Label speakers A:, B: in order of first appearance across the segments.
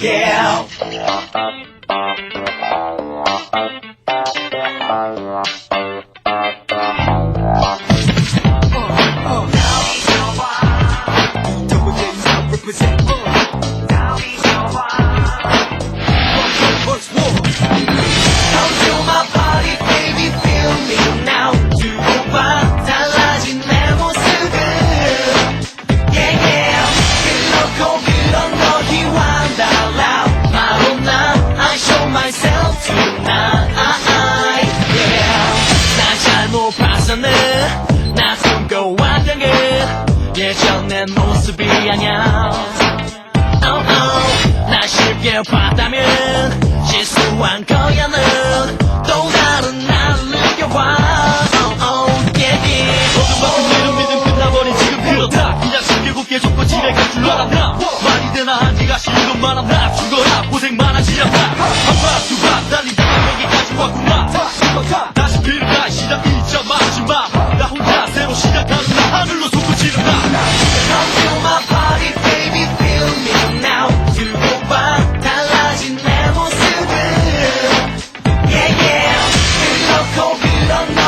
A: yeah. 향한 oh, oh, 나 쉽게 봤다면 실수한 거야 는또 다른 나를 느껴봐. Oh, oh, yeah, yeah.
B: 모든 만큼 이런 믿음 끝나버린 지금 그렇다 그냥 숨기고 깨졌고 집에 갈줄 알았나? 말이 되나 한지가 싫은 것만 한나 죽어라. 고생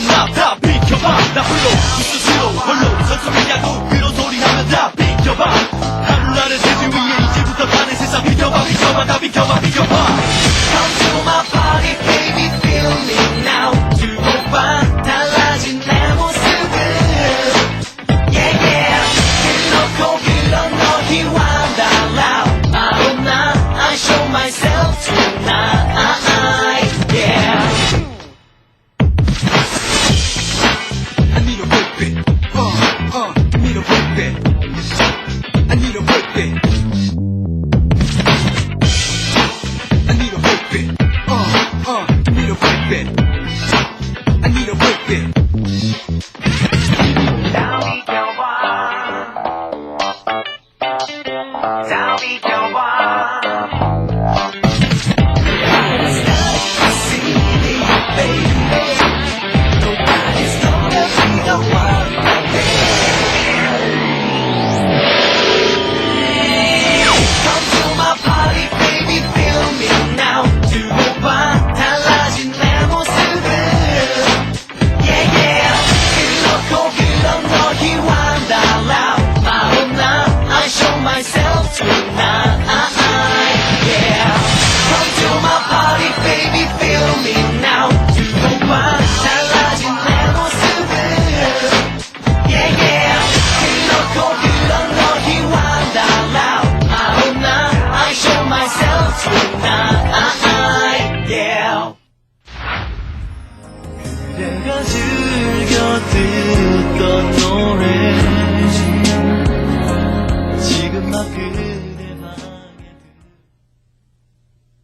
B: 넌나다 비켜봐. 나 홀로 수수로 홀로
A: 전투이냐고